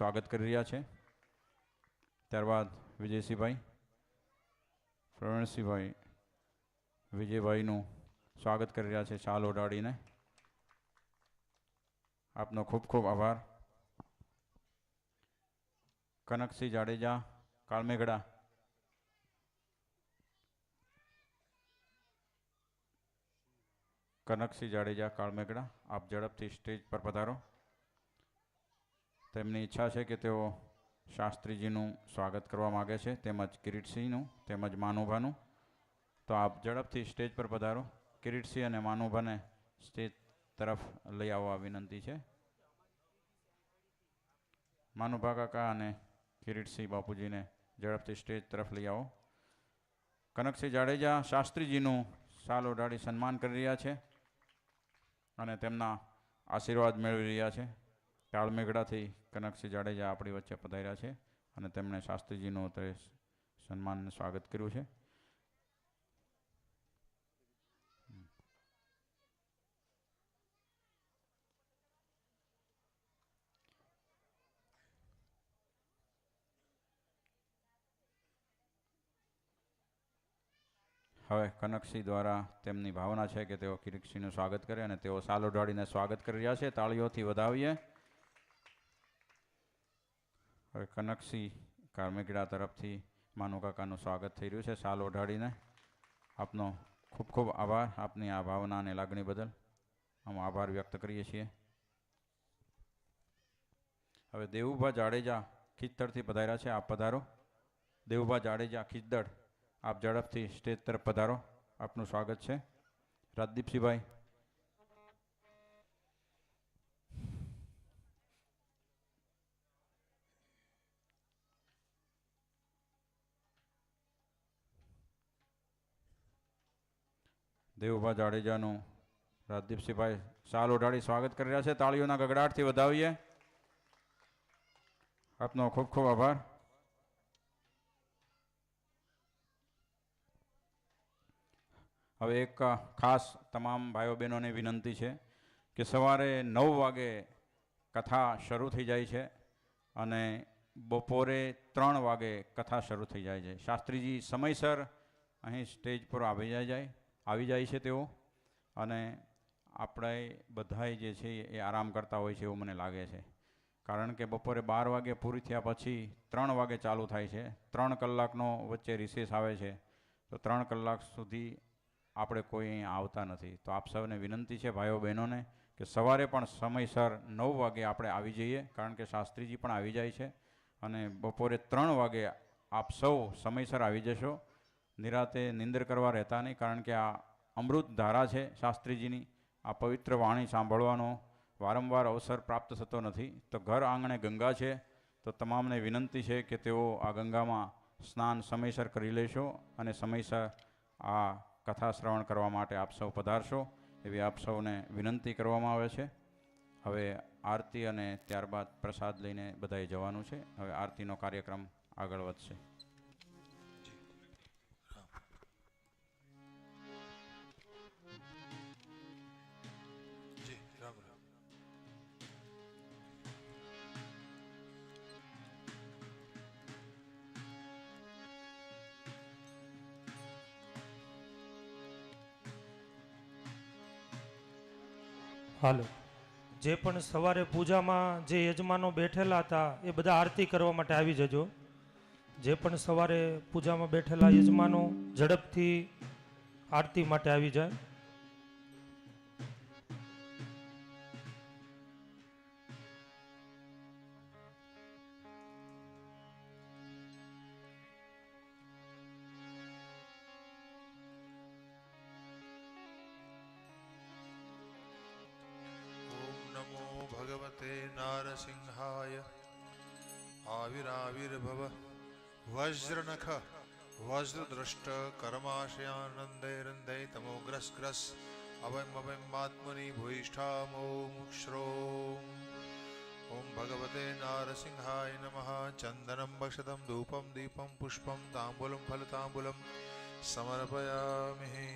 સ્વાગત કરી રહ્યા છે. ત્યારબાદ વિજયસિંહભાઈ, પ્રવીણસિંહભાઈ વિજયભાઈનું સ્વાગત કરી રહ્યા છે શાલ ઓઢાડીને. આપનો ખૂબ ખૂબ આભાર. કનકસિંહ જાડેજા, કાળમેઘડા. કનકસિંહ જાડેજા, કાળમેઘડા, આપ ઝડપથી સ્ટેજ પર પધારો. તેમની ઈચ્છા છે કે તેઓ શાસ્ત્રીજીનું સ્વાગત કરવા માગે છે, તેમજ કિરીટસિંહનું, તેમજ માનુભાનું. તો આપ ઝડપથી સ્ટેજ પર પધારો. કિરીટસિંહ અને માનુભાને સ્ટેજ તરફ લઈ આવવા વિનંતી છે. માનુભા કાકા અને કિરીટસિંહ બાપુજીને ઝડપથી સ્ટેજ તરફ લઈ આવો. કનકસિંહ જાડેજા શાસ્ત્રીજીનું સાલ ઓઢાડી સન્માન કરી રહ્યા છે અને તેમના આશીર્વાદ મેળવી રહ્યા છે. કાળમેઘડાથી કનકસિંહ જાડેજા આપણી વચ્ચે પધાર્યા છે અને તેમણે શાસ્ત્રીજીનું અત્યારે સન્માન સ્વાગત કર્યું છે. હવે કનકસિંહ દ્વારા તેમની ભાવના છે કે તેઓ કિરીટસિંહનું સ્વાગત કરે અને તેઓ સાલ ઉડાડીને સ્વાગત કરી રહ્યા છે. તાળીઓથી વધાવીએ. કનકસિંહ કાર્મિકડા તરફથી માનુકાકાનું સ્વાગત થઈ રહ્યું છે. સાલ ઓઢાડીને આપનો ખૂબ ખૂબ આભાર, આપની આ ભાવના અને લાગણી બદલ. અમે આભાર વ્યક્ત કરીએ છીએ. હવે દેવુભા જાડેજા ખીચતરથી પધાર્યા છે. આપ પધારો. દેવુભા જાડેજા ખીચદડ આપ ઝડપથી સ્ટેજ તરફ પધારો. આપનું સ્વાગત છે. રાજદીપસિંહભાઈ દેવુભા જાડેજાનું રાજદીપસિંહભાઈ શાલ ઓઢાડી સ્વાગત કરી રહ્યા છે. તાળીઓના ગગડાટથી વધાવીએ. આપનો ખૂબ ખૂબ આભાર. હવે એક ખાસ તમામ ભાઈઓ બહેનોને વિનંતી છે કે સવારે નવ વાગે કથા શરૂ થઈ જાય છે અને બપોરે ત્રણ વાગે કથા શરૂ થઈ જાય છે. શાસ્ત્રીજી સમયસર અહીં સ્ટેજ પર આવી જાય જાય. આવી જાય છે તેઓ. અને આપણે બધાએ જે છે એ આરામ કરતા હોય છે એવું મને લાગે છે. કારણ કે બપોરે બાર વાગે પૂરી થયા પછી ત્રણ વાગે ચાલુ થાય છે. ત્રણ કલાકનો વચ્ચે રિસેસ આવે છે. તો ત્રણ કલાક સુધી આપણે કોઈ અહીં આવતા નથી. તો આપ સૌને વિનંતી છે ભાઈઓ બહેનોને કે સવારે પણ સમયસર નવ વાગે આપણે આવી જઈએ. કારણ કે શાસ્ત્રીજી પણ આવી જાય છે. અને બપોરે ત્રણ વાગે આપ સૌ સમયસર આવી જશો. નિરાતે નિંદર કરવા રહેતા નહીં, કારણ કે આ અમૃત ધારા છે શાસ્ત્રીજીની. આ પવિત્ર વાણી સાંભળવાનો વારંવાર અવસર પ્રાપ્ત થતો નથી. તો ઘર આંગણે ગંગા છે, તો તમામને વિનંતી છે કે તેઓ આ ગંગામાં સ્નાન સમયસર કરી લેશો અને સમયસર આ કથા શ્રવણ કરવા માટે આપ સૌ પધારશો એવી આપ સૌને વિનંતી કરવામાં આવે છે. હવે આરતી અને ત્યારબાદ પ્રસાદ લઈને બધાએ જવાનું છે. હવે આરતીનો કાર્યક્રમ આગળ વધશે. હાલો. જે પણ સવારે પૂજામાં જે યજમાનો બેઠેલા હતા, એ બધા આરતી કરવા માટે આવી જજો. જે પણ સવારે પૂજામાં બેઠેલા યજમાનો ઝડપથી આરતી માટે આવી જાય. નારસિંહાય આવિરાવિર્ભવ વજ્રનખ વજ્રદ્રષ્ટ કર્માશયાનંદૈરંદૈ તમોગ્રસ્ગ્રસ અવયમ અવયમાત્મની ભૂયિષ્ઠામો श्रों ઓમ ભગવતે નારસિંહાય नमः। ચંદનમ બક્ષતમ ધૂપમ દીપમ પુષ્પમ તાંબૂલમ ફલતાંબૂલમ સમર્પયામિ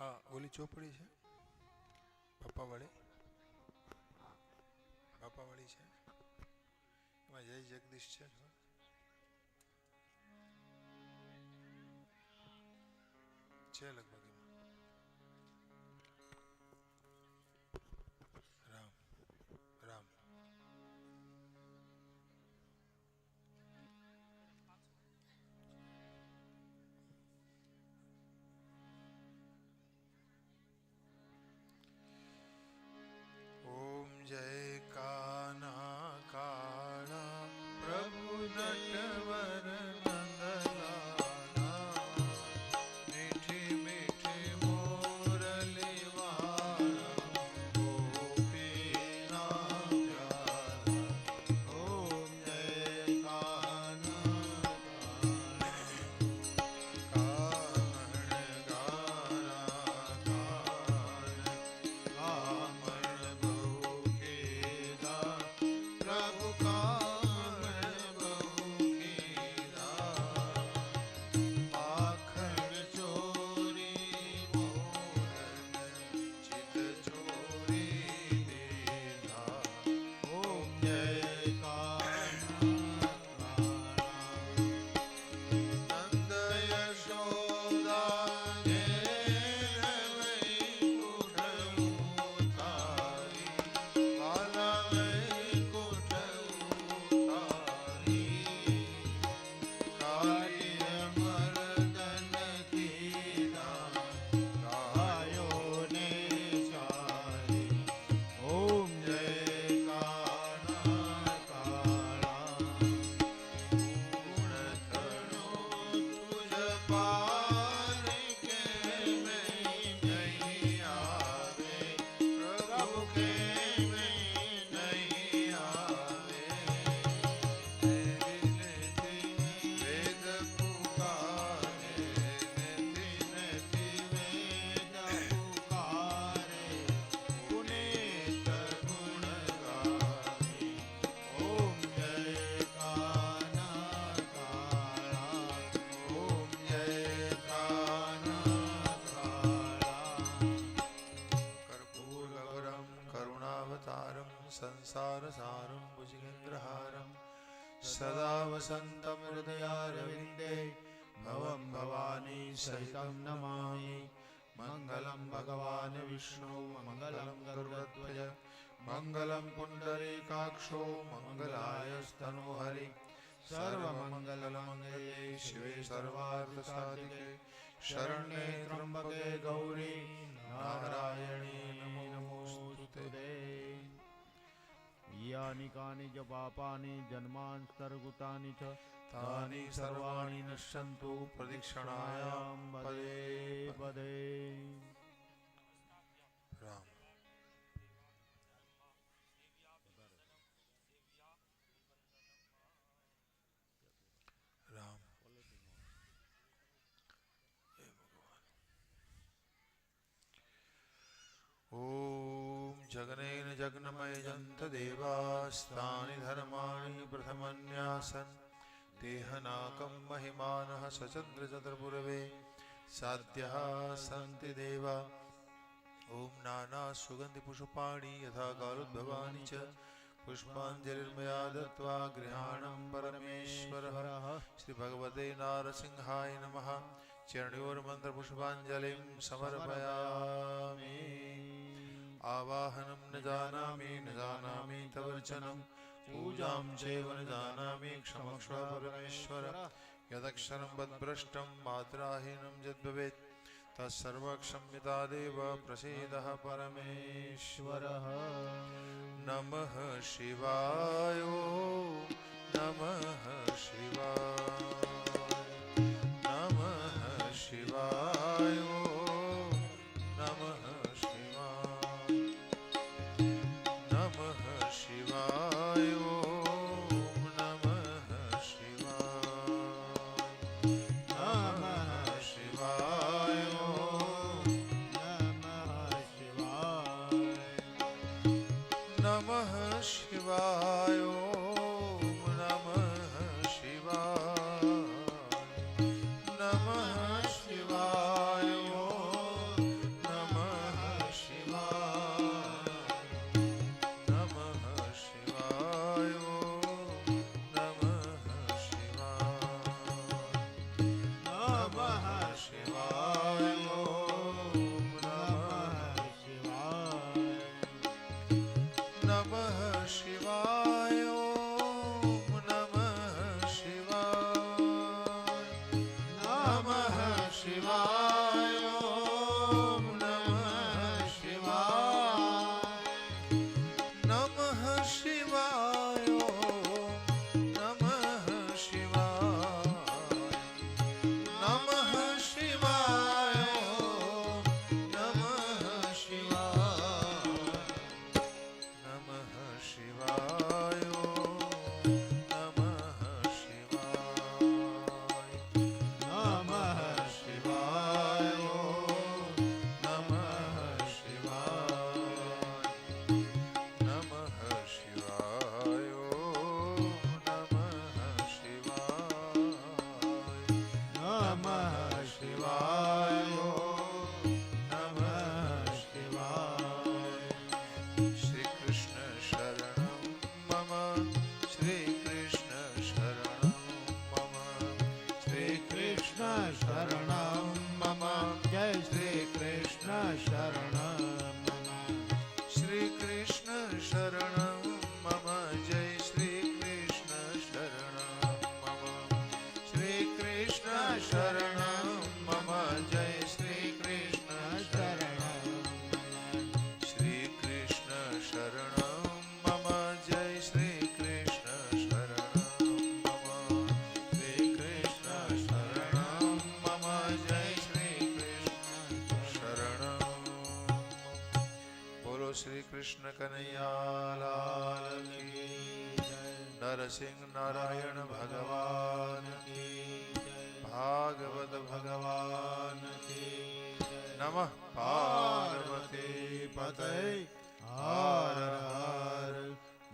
આ ઓલી ચોપડી છે? બાપાવાળી બાપાવાળી છે? એમાં જય જગદીશ છે છે લગભગ. सदा वसन्तं हृदयारविन्दे भवं भवानी सहितं नमामि मङ्गलं भगवान् विष्णु मङ्गलं गरुडध्वज मङ्गलं पुण्डरीकाक्षो मङ्गलायस्तनोहरि सर्वमङ्गलमङ्गले शिवे सर्वार्थसाधिके शरण्ये त्र्यम्बके गौरी नारायणी नमोऽस्तुते यानि યાનિકાની જ પાપાની જન્માંતરગુતાની ચ તાની સર્વાણી નશ્યંતુ પ્રદિક્ષણાયામ પદે પદે રામ રામ ભગવાન ઓમ જગને जगनेन जग्नमयजन्त देवास्तानि धर्माणि प्रथमन्यासन् देहनाकं महिमानः सचन्द्रचतुर्पुरवे साध्यः सन्ति देवा ॐ नानासुगन्धिपुष्पाणि यथा कालोद्भवानि च पुष्पाञ्जलिर्मया दत्त्वा गृहाणं परमेश्वरः श्रीभगवते नारसिंहाय नमः चरणयोर्मन्त्रपुष्पाञ्जलिं समर्पयामि आवाहनं न जानामि न जानामि तवर्चनं पूजां चैव न जानामि क्षमस्व परमेश्वर यदक्षरं वद्भ्रष्टं मात्राहीनं यद्भवेत् तत्सर्वक्षम्यतादेव प्रसीदः परमेश्वरः नमः शिवाय नमः નમઃ શિવાય કનૈયાલાલ નરસિંહ નારાયણ ભગવાન ભાગવત ભગવાન નમઃ પાર્વતી પતય હર હર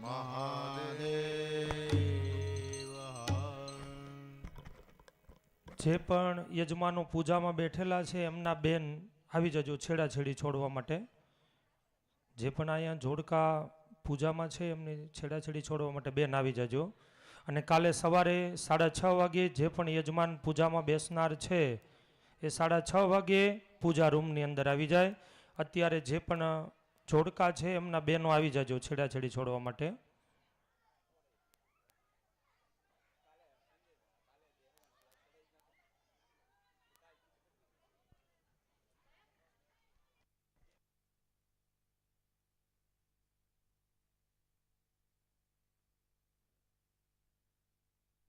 મહાદેવ જે પણ યજમાનો પૂજામાં બેઠેલા છે, એમના બેન આવી જજો છેડાછેડી છોડવા માટે. જે પણ અહીંયા જોડકા પૂજામાં છે, એમની છેડાછેડી છોડવા માટે બેન આવી જજો. અને કાલે સવારે સાડા છ વાગે જે પણ યજમાન પૂજામાં બેસનાર છે, એ સાડા છ વાગે પૂજા રૂમની અંદર આવી જાય. અત્યારે જે પણ જોડકા છે, એમના બહેનો આવી જજો છેડાછેડી છોડવા માટે.